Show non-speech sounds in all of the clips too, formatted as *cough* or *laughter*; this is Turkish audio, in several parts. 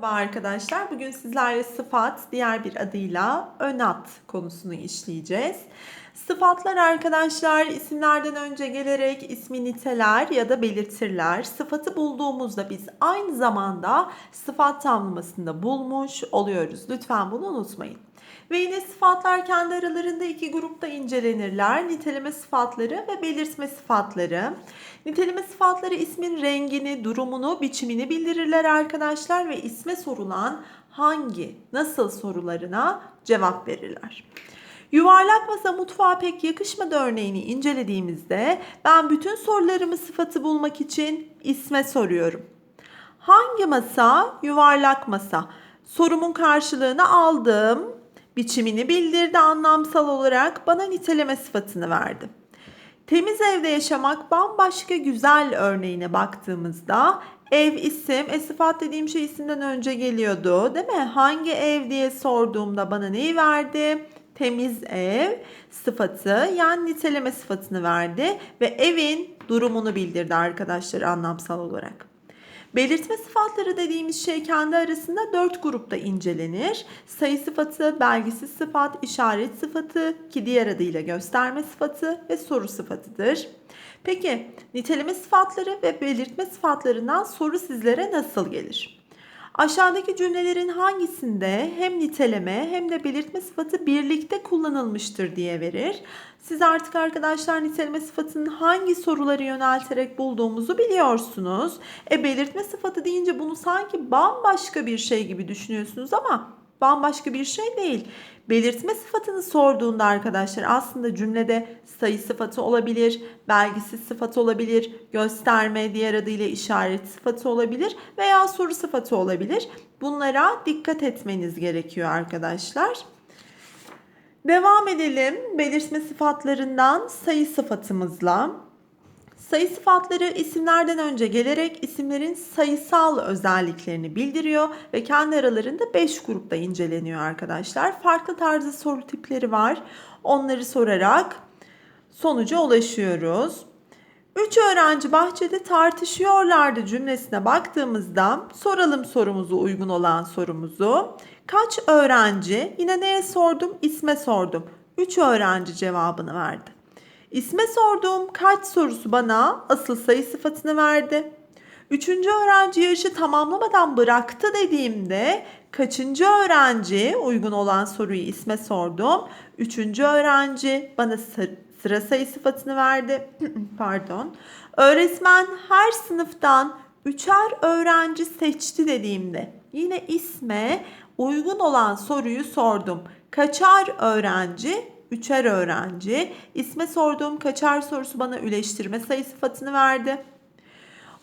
Merhaba arkadaşlar. Bugün sizlerle sıfat, diğer bir adıyla önat konusunu işleyeceğiz. Sıfatlar arkadaşlar isimlerden önce gelerek ismi niteler ya da belirtirler. Sıfatı bulduğumuzda biz aynı zamanda sıfat tamlamasında bulmuş oluyoruz. Lütfen bunu unutmayın. Ve yine sıfatlar kendi aralarında iki grupta incelenirler. Niteleme sıfatları ve belirtme sıfatları. Niteleme sıfatları ismin rengini, durumunu, biçimini bildirirler arkadaşlar ve isme sorulan hangi, nasıl sorularına cevap verirler. Yuvarlak masa mutfağa pek yakışmadı örneğini incelediğimizde ben bütün sorularımı sıfatı bulmak için isme soruyorum. Hangi masa? Yuvarlak masa. Sorumun karşılığını aldım. Biçimini bildirdi anlamsal olarak bana niteleme sıfatını verdi. Temiz evde yaşamak bambaşka güzel örneğine baktığımızda ev isim, e sıfat dediğim şey isimden önce geliyordu değil mi? Hangi ev diye sorduğumda bana neyi verdi? Temiz ev sıfatı yani niteleme sıfatını verdi ve evin durumunu bildirdi arkadaşlar anlamsal olarak. Belirtme sıfatları dediğimiz şey kendi arasında dört grupta incelenir. Sayı sıfatı, belgisiz sıfat, işaret sıfatı ki diğer adıyla gösterme sıfatı ve soru sıfatıdır. Peki niteleme sıfatları ve belirtme sıfatlarından soru sizlere nasıl gelir? Aşağıdaki cümlelerin hangisinde hem niteleme hem de belirtme sıfatı birlikte kullanılmıştır diye verir. Siz artık arkadaşlar niteleme sıfatının hangi soruları yönelterek bulduğumuzu biliyorsunuz. E belirtme sıfatı deyince bunu sanki bambaşka bir şey gibi düşünüyorsunuz ama bambaşka bir şey değil. Belirtme sıfatını sorduğunda arkadaşlar aslında cümlede sayı sıfatı olabilir, belgisiz sıfatı olabilir, gösterme diğer adıyla işaret sıfatı olabilir veya soru sıfatı olabilir. Bunlara dikkat etmeniz gerekiyor arkadaşlar. Devam edelim belirtme sıfatlarından sayı sıfatımızla. Sayı sıfatları isimlerden önce gelerek isimlerin sayısal özelliklerini bildiriyor ve kendi aralarında 5 grupta inceleniyor arkadaşlar. Farklı tarzı soru tipleri var. Onları sorarak sonuca ulaşıyoruz. Üç öğrenci bahçede tartışıyorlardı cümlesine baktığımızda soralım sorumuzu uygun olan sorumuzu. Kaç öğrenci? Yine neye sordum? İsme sordum. Üç öğrenci cevabını verdi. İsme sorduğum kaç sorusu bana asıl sayı sıfatını verdi. Üçüncü öğrenci yarışı tamamlamadan bıraktı dediğimde kaçıncı öğrenci uygun olan soruyu isme sordum. Üçüncü öğrenci bana sıra sayı sıfatını verdi. *clears throat* Pardon. Öğretmen her sınıftan üçer öğrenci seçti dediğimde yine isme uygun olan soruyu sordum. Kaçar öğrenci? Üçer öğrenci. İsme sorduğum kaçar sorusu bana üleştirme sayı sıfatını verdi.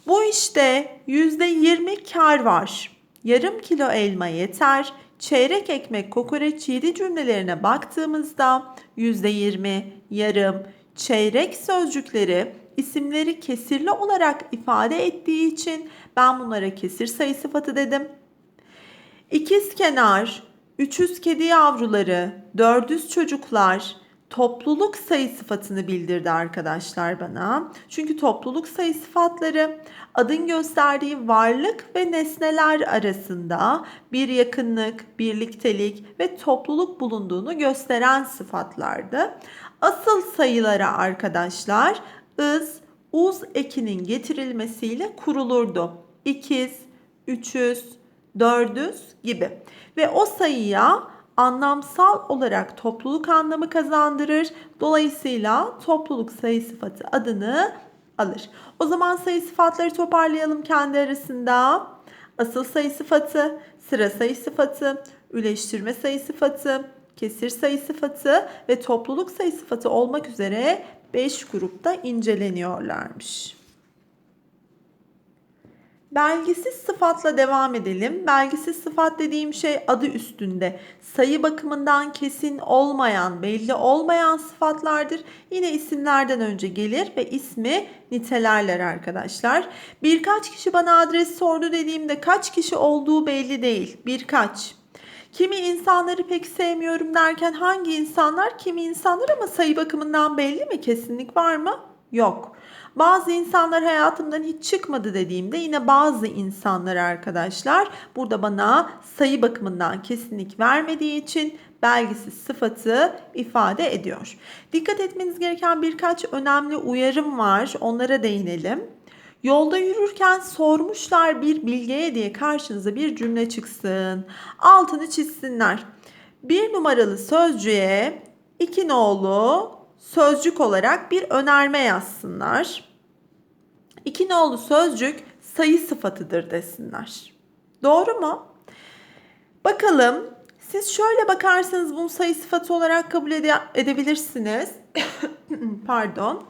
Bu işte %20 kar var. Yarım kilo elma yeter. Çeyrek ekmek kokoreç yedi cümlelerine baktığımızda %20, yarım, çeyrek sözcükleri isimleri kesirli olarak ifade ettiği için ben bunlara kesir sayı sıfatı dedim. İkiz kenar, üçüz kedi yavruları, dördüz çocuklar, topluluk sayı sıfatını bildirdi arkadaşlar bana. Çünkü topluluk sayı sıfatları adın gösterdiği varlık ve nesneler arasında bir yakınlık, birliktelik ve topluluk bulunduğunu gösteren sıfatlardı. Asıl sayılara arkadaşlar ız, uz ekinin getirilmesiyle kurulurdu. İkiz, üçüz, dördüz gibi. Ve o sayıya anlamsal olarak topluluk anlamı kazandırır. Dolayısıyla topluluk sayı sıfatı adını alır. O zaman sayı sıfatları toparlayalım kendi arasında. Asıl sayı sıfatı, sıra sayı sıfatı, üleştirme sayı sıfatı, kesir sayı sıfatı ve topluluk sayı sıfatı olmak üzere 5 grupta inceleniyorlarmış. Belgisiz sıfatla devam edelim. Belgisiz sıfat dediğim şey adı üstünde. Sayı bakımından kesin olmayan, belli olmayan sıfatlardır. Yine isimlerden önce gelir ve ismi nitelerler arkadaşlar. Birkaç kişi bana adres sordu dediğimde kaç kişi olduğu belli değil. Birkaç. Kimi insanları pek sevmiyorum derken hangi insanlar? Kimi insanlar ama sayı bakımından belli mi? Kesinlik var mı? Yok. Bazı insanlar hayatımdan hiç çıkmadı dediğimde yine bazı insanlar arkadaşlar burada bana sayı bakımından kesinlik vermediği için belgisiz sıfatı ifade ediyor. Dikkat etmeniz gereken birkaç önemli uyarım var. Onlara değinelim. Yolda yürürken sormuşlar bir bilgeye diye karşınıza bir cümle çıksın. Altını çizsinler. Bir numaralı sözcüğe iki nolu sözcük olarak bir önerme yazsınlar. İki nolu sözcük sayı sıfatıdır desinler. Doğru mu? Bakalım siz şöyle bakarsanız bunu sayı sıfatı olarak kabul ede- edebilirsiniz. *coughs* Pardon.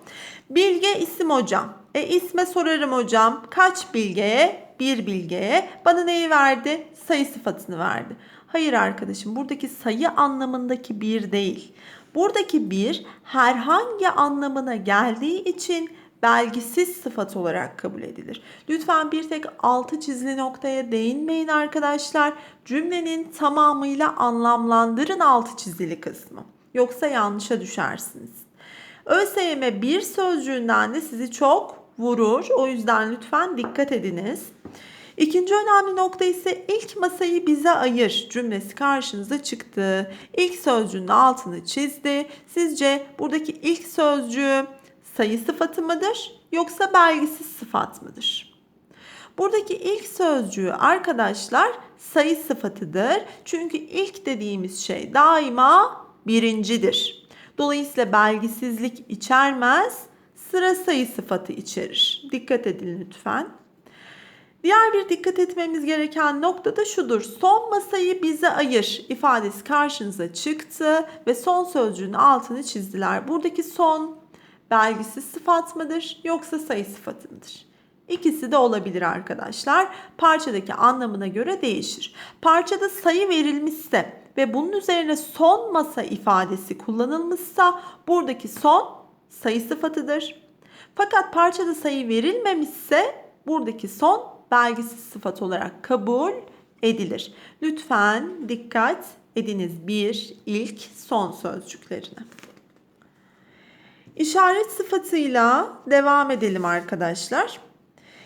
Bilge isim hocam. E isme sorarım hocam. Kaç bilgeye? Bir bilgeye. Bana neyi verdi? Sayı sıfatını verdi. Hayır arkadaşım buradaki sayı anlamındaki bir değil. Buradaki bir herhangi anlamına geldiği için belgisiz sıfat olarak kabul edilir. Lütfen bir tek altı çizili noktaya değinmeyin arkadaşlar. Cümlenin tamamıyla anlamlandırın altı çizili kısmı. Yoksa yanlışa düşersiniz. ÖSYM bir sözcüğünden de sizi çok vurur. O yüzden lütfen dikkat ediniz. İkinci önemli nokta ise ilk masayı bize ayır cümlesi karşınıza çıktı. İlk sözcüğün altını çizdi. Sizce buradaki ilk sözcüğü sayı sıfatı mıdır yoksa belgisiz sıfat mıdır? Buradaki ilk sözcüğü arkadaşlar sayı sıfatıdır. Çünkü ilk dediğimiz şey daima birincidir. Dolayısıyla belgisizlik içermez, sıra sayı sıfatı içerir. Dikkat edin lütfen. Diğer bir dikkat etmemiz gereken nokta da şudur. Son masayı bize ayır ifadesi karşınıza çıktı ve son sözcüğün altını çizdiler. Buradaki son belgisiz sıfat mıdır yoksa sayı sıfatı mıdır? İkisi de olabilir arkadaşlar. Parçadaki anlamına göre değişir. Parçada sayı verilmişse ve bunun üzerine son masa ifadesi kullanılmışsa buradaki son sayı sıfatıdır. Fakat parçada sayı verilmemişse buradaki son belgisiz sıfat olarak kabul edilir. Lütfen dikkat ediniz bir, ilk, son sözcüklerine. İşaret sıfatıyla devam edelim arkadaşlar.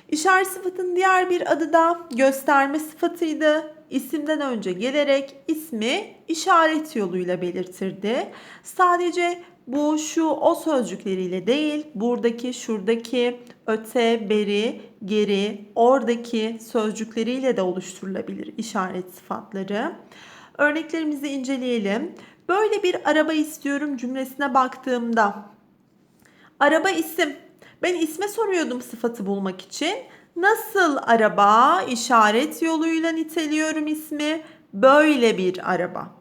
İşaret sıfatının diğer bir adı da gösterme sıfatıydı. İsimden önce gelerek ismi işaret yoluyla belirtirdi. Sadece bu, şu, o sözcükleriyle değil, buradaki, şuradaki, öte, beri, geri, oradaki sözcükleriyle de oluşturulabilir işaret sıfatları. Örneklerimizi inceleyelim. Böyle bir araba istiyorum cümlesine baktığımda araba isim. Ben isme soruyordum sıfatı bulmak için. Nasıl araba işaret yoluyla niteliyorum ismi? Böyle bir araba.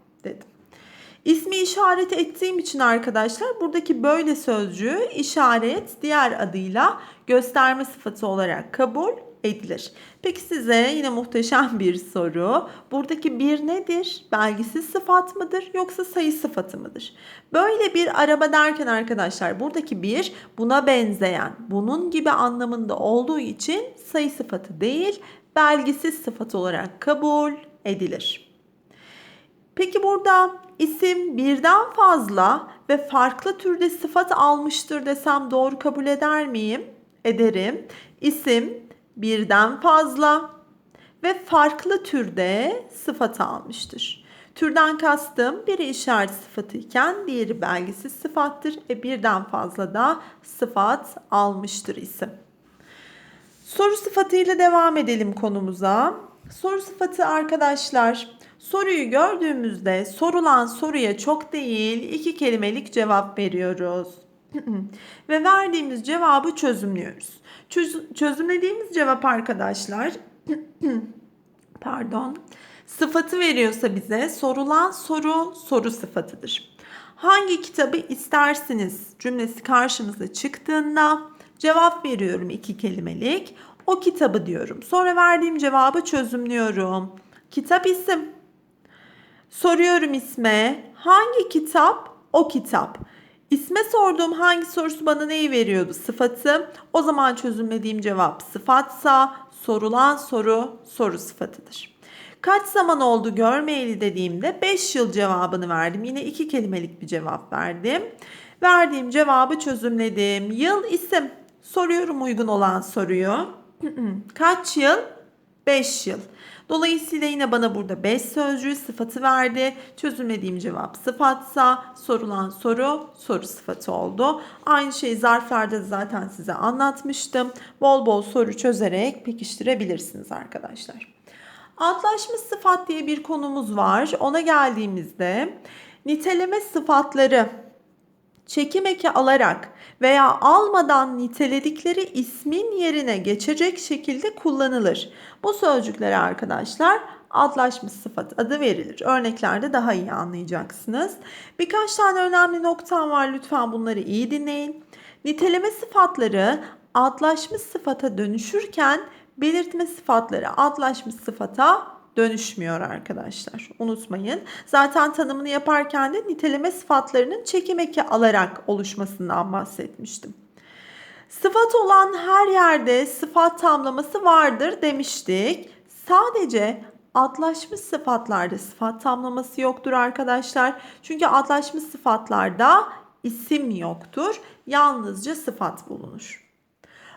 İsmi işaret ettiğim için arkadaşlar buradaki böyle sözcüğü işaret diğer adıyla gösterme sıfatı olarak kabul edilir. Peki size yine muhteşem bir soru. Buradaki bir nedir? Belgisiz sıfat mıdır yoksa sayı sıfatı mıdır? Böyle bir araba derken arkadaşlar buradaki bir buna benzeyen, bunun gibi anlamında olduğu için sayı sıfatı değil, belgisiz sıfat olarak kabul edilir. Peki burada isim birden fazla ve farklı türde sıfat almıştır desem doğru kabul eder miyim? Ederim. İsim birden fazla ve farklı türde sıfat almıştır. Türden kastım biri işaret sıfatı iken diğeri belgisiz sıfattır. E birden fazla da sıfat almıştır isim. Soru sıfatıyla devam edelim konumuza. Soru sıfatı arkadaşlar soruyu gördüğümüzde sorulan soruya çok değil iki kelimelik cevap veriyoruz. *clears throat* Ve verdiğimiz cevabı çözümlüyoruz. Çöz, çözümlediğimiz cevap arkadaşlar *clears throat* pardon sıfatı veriyorsa bize sorulan soru soru sıfatıdır. Hangi kitabı istersiniz cümlesi karşımıza çıktığında cevap veriyorum iki kelimelik. O kitabı diyorum. Sonra verdiğim cevabı çözümlüyorum. Kitap isim. Soruyorum isme. Hangi kitap? O kitap. İsme sorduğum hangi sorusu bana neyi veriyordu? Sıfatı. O zaman çözümlediğim cevap sıfatsa sorulan soru soru sıfatıdır. Kaç zaman oldu görmeyeli dediğimde 5 yıl cevabını verdim. Yine iki kelimelik bir cevap verdim. Verdiğim cevabı çözümledim. Yıl isim. Soruyorum uygun olan soruyu. *clears throat* Kaç yıl? 5 yıl. Dolayısıyla yine bana burada 5 sözcüğü sıfatı verdi. Çözümlediğim cevap sıfatsa sorulan soru soru sıfatı oldu. Aynı şeyi zarflarda da zaten size anlatmıştım. Bol bol soru çözerek pekiştirebilirsiniz arkadaşlar. Adlaşmış sıfat diye bir konumuz var. Ona geldiğimizde niteleme sıfatları çekim eki alarak veya almadan niteledikleri ismin yerine geçecek şekilde kullanılır. Bu sözcüklere arkadaşlar adlaşmış sıfat adı verilir. Örneklerde daha iyi anlayacaksınız. Birkaç tane önemli noktam var. Lütfen bunları iyi dinleyin. Niteleme sıfatları adlaşmış sıfata dönüşürken belirtme sıfatları adlaşmış sıfata dönüşmüyor arkadaşlar. Unutmayın. Zaten tanımını yaparken de niteleme sıfatlarının çekim eki alarak oluşmasından bahsetmiştim. Sıfat olan her yerde sıfat tamlaması vardır demiştik. Sadece adlaşmış sıfatlarda sıfat tamlaması yoktur arkadaşlar. Çünkü adlaşmış sıfatlarda isim yoktur. Yalnızca sıfat bulunur.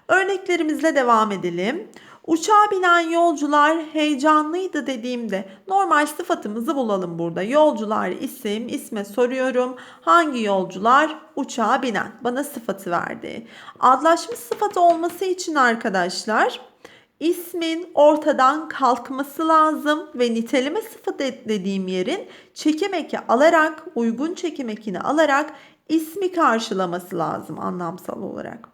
Örneklerimizle devam edelim. Uçağa binen yolcular heyecanlıydı dediğimde normal sıfatımızı bulalım burada. Yolcular isim, isme soruyorum. Hangi yolcular? Uçağa binen. Bana sıfatı verdi. Adlaşmış sıfat olması için arkadaşlar ismin ortadan kalkması lazım ve niteleme sıfat dediğim yerin çekim eki alarak, uygun çekim ekini alarak ismi karşılaması lazım anlamsal olarak.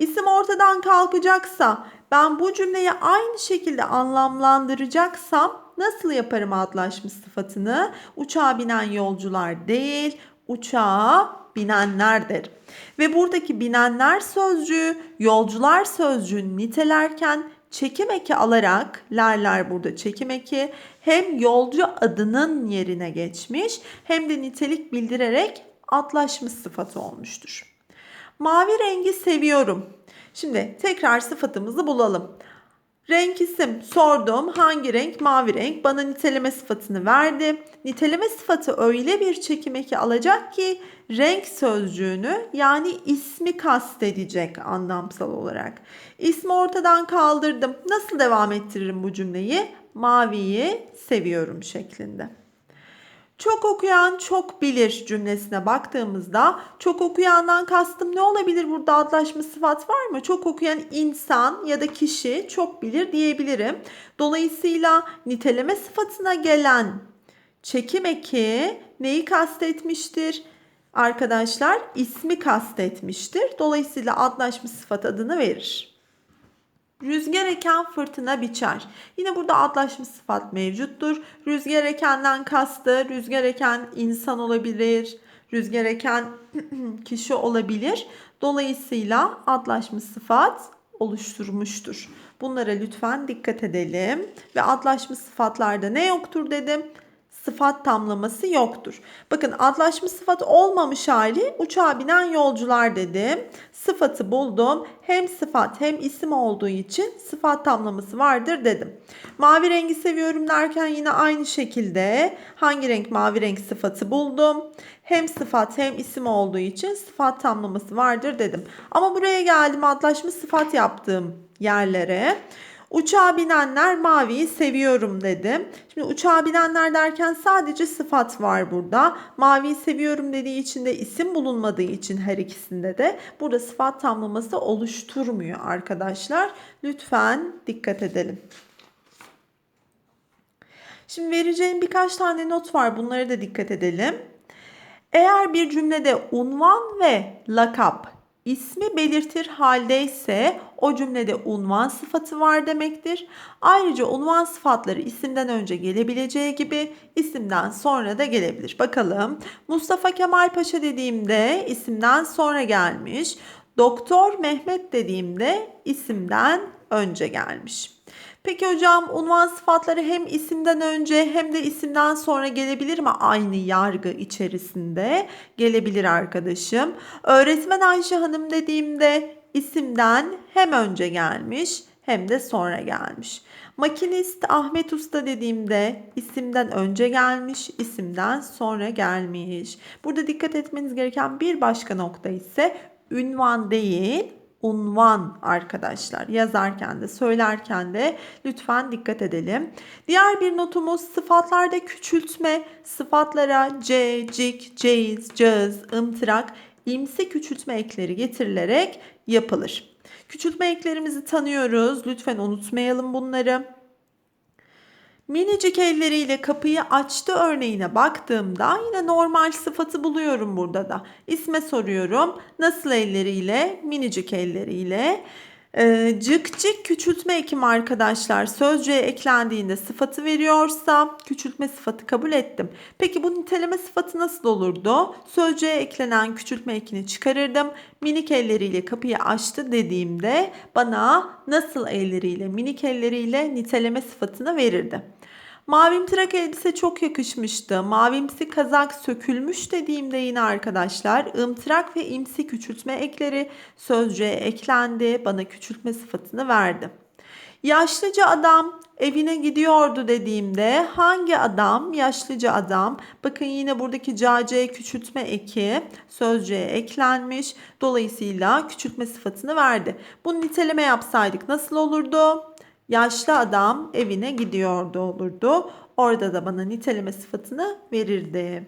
İsim ortadan kalkacaksa ben bu cümleyi aynı şekilde anlamlandıracaksam nasıl yaparım adlaşmış sıfatını? Uçağa binen yolcular değil, uçağa binenler derim. Ve buradaki binenler sözcüğü yolcular sözcüğünü nitelerken çekim eki alarak lerler burada çekim eki hem yolcu adının yerine geçmiş hem de nitelik bildirerek adlaşmış sıfatı olmuştur. Mavi rengi seviyorum. Şimdi tekrar sıfatımızı bulalım. Renk isim sordum. Hangi renk? Mavi renk. Bana niteleme sıfatını verdi. Niteleme sıfatı öyle bir çekim eki alacak ki renk sözcüğünü yani ismi kastedecek anlamsal olarak. İsmi ortadan kaldırdım. Nasıl devam ettiririm bu cümleyi? Maviyi seviyorum şeklinde. Çok okuyan çok bilir cümlesine baktığımızda çok okuyandan kastım ne olabilir burada adlaşma sıfat var mı? Çok okuyan insan ya da kişi çok bilir diyebilirim. Dolayısıyla niteleme sıfatına gelen çekim eki neyi kastetmiştir? Arkadaşlar ismi kastetmiştir. Dolayısıyla adlaşma sıfat adını verir. Rüzgar eken fırtına biçer. Yine burada adlaşmış sıfat mevcuttur. Rüzgar ekenden kastı rüzgar eken insan olabilir. Rüzgar eken *clears throat* kişi olabilir. Dolayısıyla adlaşmış sıfat oluşturmuştur. Bunlara lütfen dikkat edelim. Ve adlaşmış sıfatlarda ne yoktur dedim? Sıfat tamlaması yoktur. Bakın adlaşmış sıfat olmamış hali uçağa binen yolcular dedim. Sıfatı buldum. Hem sıfat hem isim olduğu için sıfat tamlaması vardır dedim. Mavi rengi seviyorum derken yine aynı şekilde hangi renk mavi renk sıfatı buldum. Hem sıfat hem isim olduğu için sıfat tamlaması vardır dedim. Ama buraya geldim adlaşmış sıfat yaptığım yerlere. Uçağa binenler maviyi seviyorum dedim. Şimdi uçağa binenler derken sadece sıfat var burada. Maviyi seviyorum dediği için de isim bulunmadığı için her ikisinde de burada sıfat tamlaması oluşturmuyor arkadaşlar. Lütfen dikkat edelim. Şimdi vereceğim birkaç tane not var. Bunlara da dikkat edelim. Eğer bir cümlede unvan ve lakap ismi belirtir haldeyse o cümlede unvan sıfatı var demektir. Ayrıca unvan sıfatları isimden önce gelebileceği gibi isimden sonra da gelebilir. Bakalım Mustafa Kemal Paşa dediğimde isimden sonra gelmiş. Doktor Mehmet dediğimde isimden önce gelmiş. Peki hocam unvan sıfatları hem isimden önce hem de isimden sonra gelebilir mi aynı yargı içerisinde? Gelebilir arkadaşım. Öğretmen Ayşe Hanım dediğimde isimden hem önce gelmiş hem de sonra gelmiş. Makinist Ahmet Usta dediğimde isimden önce gelmiş, isimden sonra gelmiş. Burada dikkat etmeniz gereken bir başka nokta ise ünvan değil, unvan arkadaşlar. Yazarken de söylerken de lütfen dikkat edelim. Diğer bir notumuz sıfatlarda küçültme. Sıfatlara c, cik, ceyiz, cağız, ımtırak, imsi küçültme ekleri getirilerek yapılır. Küçültme eklerimizi tanıyoruz. Lütfen unutmayalım bunları. Minicik elleriyle kapıyı açtı örneğine baktığımda yine normal sıfatı buluyorum burada da. İsme soruyorum. Nasıl elleriyle? Minicik elleriyle. Ee, cık cık küçültme ekimi arkadaşlar sözcüğe eklendiğinde sıfatı veriyorsa küçültme sıfatı kabul ettim. Peki bu niteleme sıfatı nasıl olurdu? Sözcüğe eklenen küçültme ekini çıkarırdım. Minik elleriyle kapıyı açtı dediğimde bana nasıl elleriyle minik elleriyle niteleme sıfatını verirdi. Mavimtırak elbise çok yakışmıştı. Mavimsi kazak sökülmüş dediğimde yine arkadaşlar ımtırak ve imsi küçültme ekleri sözcüğe eklendi. Bana küçültme sıfatını verdi. Yaşlıca adam evine gidiyordu dediğimde hangi adam? Yaşlıca adam. Bakın yine buradaki cace küçültme eki sözcüğe eklenmiş. Dolayısıyla küçültme sıfatını verdi. Bunu niteleme yapsaydık nasıl olurdu? Yaşlı adam evine gidiyordu olurdu. Orada da bana niteleme sıfatını verirdi.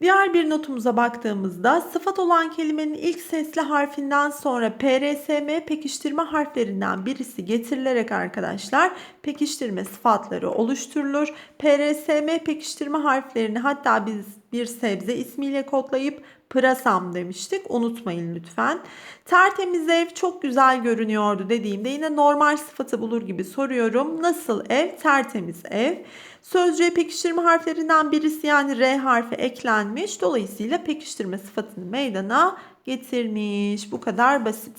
Diğer bir notumuza baktığımızda sıfat olan kelimenin ilk sesli harfinden sonra PRSM pekiştirme harflerinden birisi getirilerek arkadaşlar pekiştirme sıfatları oluşturulur. PRSM pekiştirme harflerini hatta biz bir sebze ismiyle kodlayıp pırasam demiştik. Unutmayın lütfen. Tertemiz ev çok güzel görünüyordu dediğimde yine normal sıfatı bulur gibi soruyorum. Nasıl ev? Tertemiz ev. Sözcüğe pekiştirme harflerinden birisi yani R harfi eklenmiş. Dolayısıyla pekiştirme sıfatını meydana getirmiş. Bu kadar basit.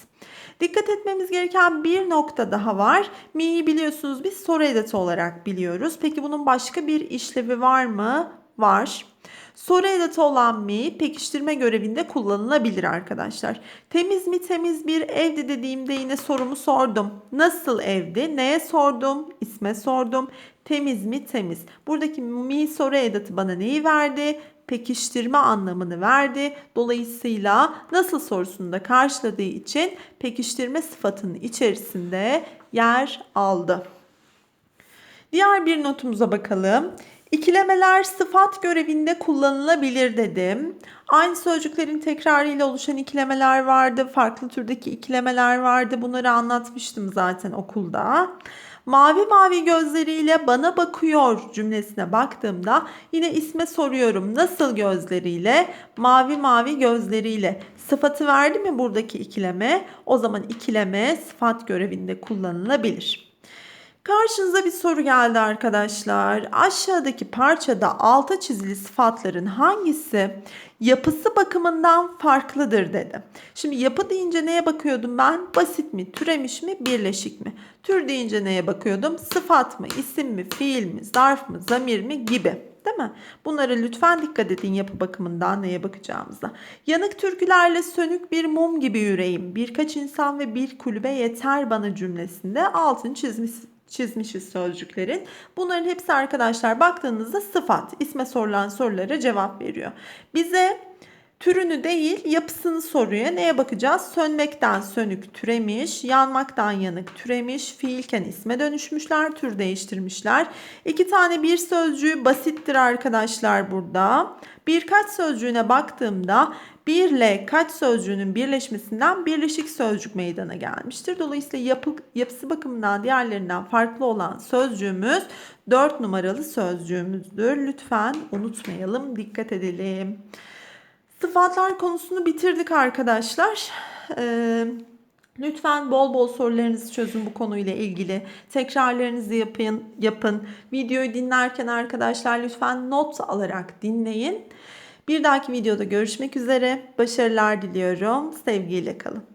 Dikkat etmemiz gereken bir nokta daha var. Mi'yi biliyorsunuz biz soru edatı olarak biliyoruz. Peki bunun başka bir işlevi var mı? Var. Soru edatı olan mi pekiştirme görevinde kullanılabilir arkadaşlar. Temiz mi temiz bir evdi dediğimde yine sorumu sordum. Nasıl evdi? Neye sordum? İsme sordum. Temiz mi temiz? Buradaki mi soru edatı bana neyi verdi? pekiştirme anlamını verdi. Dolayısıyla nasıl sorusunda karşıladığı için pekiştirme sıfatının içerisinde yer aldı. Diğer bir notumuza bakalım. İkilemeler sıfat görevinde kullanılabilir dedim. Aynı sözcüklerin tekrarıyla oluşan ikilemeler vardı. Farklı türdeki ikilemeler vardı. Bunları anlatmıştım zaten okulda. Mavi mavi gözleriyle bana bakıyor cümlesine baktığımda yine isme soruyorum. Nasıl gözleriyle? Mavi mavi gözleriyle. Sıfatı verdi mi buradaki ikileme? O zaman ikileme sıfat görevinde kullanılabilir. Karşınıza bir soru geldi arkadaşlar. Aşağıdaki parçada alta çizili sıfatların hangisi yapısı bakımından farklıdır dedi. Şimdi yapı deyince neye bakıyordum ben? Basit mi, türemiş mi, birleşik mi? Tür deyince neye bakıyordum? Sıfat mı, isim mi, fiil mi, zarf mı, zamir mi gibi. Değil mi? Bunlara lütfen dikkat edin yapı bakımından neye bakacağımıza. Yanık türkülerle sönük bir mum gibi yüreğim. Birkaç insan ve bir kulübe yeter bana cümlesinde altını çizmiş, çizmişiz sözcüklerin. Bunların hepsi arkadaşlar baktığınızda sıfat. isme sorulan sorulara cevap veriyor. Bize türünü değil yapısını soruyor. Neye bakacağız? Sönmekten sönük türemiş, yanmaktan yanık türemiş, fiilken isme dönüşmüşler, tür değiştirmişler. İki tane bir sözcüğü basittir arkadaşlar burada. Birkaç sözcüğüne baktığımda bir ile kaç sözcüğünün birleşmesinden birleşik sözcük meydana gelmiştir. Dolayısıyla yapı, yapısı bakımından diğerlerinden farklı olan sözcüğümüz 4 numaralı sözcüğümüzdür. Lütfen unutmayalım, dikkat edelim. Sıfatlar konusunu bitirdik arkadaşlar. Ee, Lütfen bol bol sorularınızı çözün bu konuyla ilgili. Tekrarlarınızı yapın, yapın. Videoyu dinlerken arkadaşlar lütfen not alarak dinleyin. Bir dahaki videoda görüşmek üzere. Başarılar diliyorum. Sevgiyle kalın.